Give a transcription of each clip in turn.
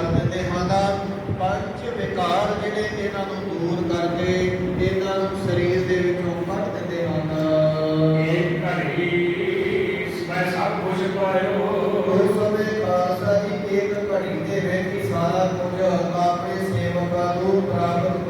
ਕਰ ਦਿੰਦੇ ਹਨ ਪੰਜ ਵਿਕਾਰ ਜਿਹੜੇ ਇਹਨਾਂ ਨੂੰ ਦੂਰ ਕਰਕੇ ਇਹਨਾਂ ਨੂੰ ਸਰੀਰ ਦੇ ਵਿੱਚੋਂ ਕੱਢ ਦਿੰਦੇ ਹਨ ਇਹ ਘੜੀ ਮੈਂ ਸਭ ਪਾਇਓ। ਉਸ ਪਾਸਾ ਇੱਕ ਘੜੀ ਦੇ ਵਿੱਚ ਸਾਰਾ ਕੁਝ ਆਪਣੇ ਸੇਵਕਾਂ ਨੂੰ ਪ੍ਰਾਪਤ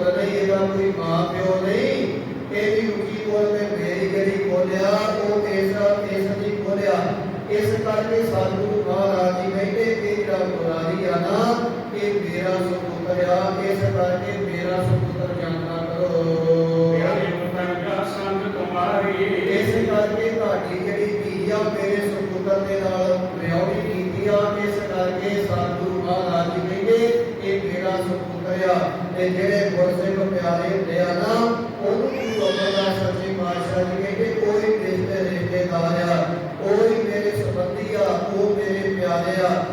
ਪੁੱਤ ਨਹੀਂ ਇਹਦਾ ਕੋਈ ਮਾਂ ਪਿਓ ਨਹੀਂ। ਇਹਦੀ ਉੱਚੀ ਬੋਲ ਮੈਂ ਮੇਰੀ ਗਰੀ ਬੋਲਿਆ ਉਹ ਐਸਾ ਐਸਾ ਜੀ ਬੋਲਿਆ ਇਸ ਕਰਕੇ ਸਾਧੂ ਮਹਾਰਾਜ ਜੀ ਕਹਿੰਦੇ ਇਹ ਜਿਹੜਾ ਮੁਰਾਰੀ ਆ ਨਾ ਇਹ ਮੇਰਾ ਸੁਪੁੱਤਰ ਆ। ਇਸ ਕਰਕੇ ਮੇਰਾ ਸੁਪੁੱਤਰ ਜਾਣਦਾ ਕਰੋ। ਯਾਨੀ ਮੁਤਾਬਕ ਸੰਤ ਤੁਮਾਰੀ ਇਸ ਕਰਕੇ ਤੁਹਾਡੀ ਜਿਹੜੀ ਧੀ ਆ ਮੇਰੇ ਸੁਪੁੱਤਰ ਦੇ ਨਾਲ ਵਿਆਹੀ ਕੀਤੀ ਆ। ਇਸ ਕਰਕੇ ਸਾਧੂ ਮਹਾਰਾਜ ਜੀ ਕਹਿੰਦੇ ਇਹ ਮੇਰਾ ਸੁਪੁੱਤਰ ਆ। ਤੇ ਜਿਹੜੇ ਗੁਰਸਿੱਖ ਪਿਆਰੇ ਹੁੰਦੇ ਆ ਨਾ, ਉਹਨੂੰ ਗੁਰੂ ਅਮਰਦਾਸ ਸੱਚੇ ਪਾਤਸ਼ਾਹ ਜੀ ਕਹਿੰਦੇ ਕੋਈ ਦੇਸ਼ ਦੇ ਰਿਸ਼ਤੇਦਾਰ ਆ ਕੋਈ ਮੇਰੇ ਸੰਬੰਧੀ ਆ, ਉਹ ਮੇਰੇ ਪਿਆਰੇ ਆ।